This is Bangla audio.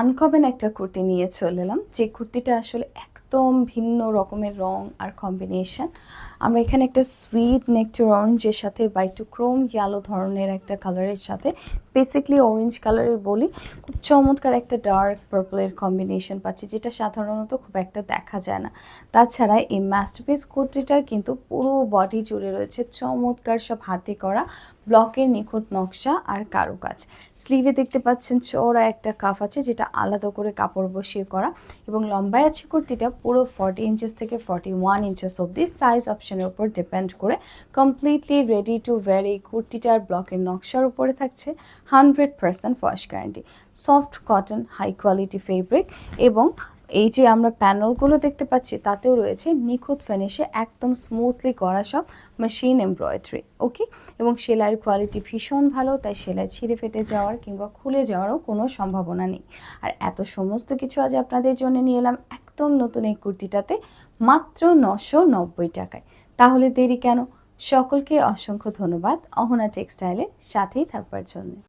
আনকমন একটা কুর্তি নিয়ে চলে এলাম। যে কুর্তিটা আসলে একদম ভিন্ন রকমের রং আর কম্বিনেশন আমরা এখানে একটা সুইট নেকটি অরেঞ্জের সাথে বা একটু ক্রোম ইয়ালো ধরনের একটা কালারের সাথে বেসিকলি অরেঞ্জ কালারে বলি, খুব চমৎকার একটা ডার্ক পার্পলের কম্বিনেশন পাচ্ছি, যেটা সাধারণত খুব একটা দেখা যায় না। তাছাড়া এই মাস্টারপিস কুর্তিটার কিন্তু পুরো বডি জুড়ে রয়েছে, চমৎকার সব হাতে করা ব্লকের নিখুঁত নকশা আর কারুকাজ। স্লিভে দেখতে পাচ্ছেন চওড়া একটা কাফ আছে, যেটা আলাদা করে কাপড় বসিয়ে করা, এবং লম্বায় আছে কুর্তিটা পুরো ফর্টি ইঞ্চেস থেকে ফর্টি ওয়ান ইঞ্চেস অবধি সাইজ অপশনের উপর ডিপেন্ড করে কমপ্লিটলি রেডি টু ওয়্যার এই কুর্তিটার ব্লকের নকশার উপরে থাকছে hundred percent wash guarantee soft cotton high quality fabric এবং এই যে আমরা প্যানেলগুলো দেখতে পাচ্ছি, তাতেও রয়েছে নিখুঁত ফিনিশে একদম স্মুথলি করা সব মেশিন এমব্রয়ডারি ওকে এবং সেলাইয়ের কোয়ালিটি ভীষণ ভালো, তাই সেলাই ছিঁড়ে ফেটে যাওয়ার কিংবা খুলে যাওয়ারও কোনো সম্ভাবনা নেই। আর এত সমস্ত কিছু আজ আপনাদের জন্য নিয়ে এলাম। একদম নতুন এই কুর্তিটাতে মাত্র নশো নব্বই টাকায়। তাহলে দেরি কেন? সকলকে অসংখ্য ধন্যবাদ অহনা টেক্সটাইলের সাথেই থাকবার জন্য।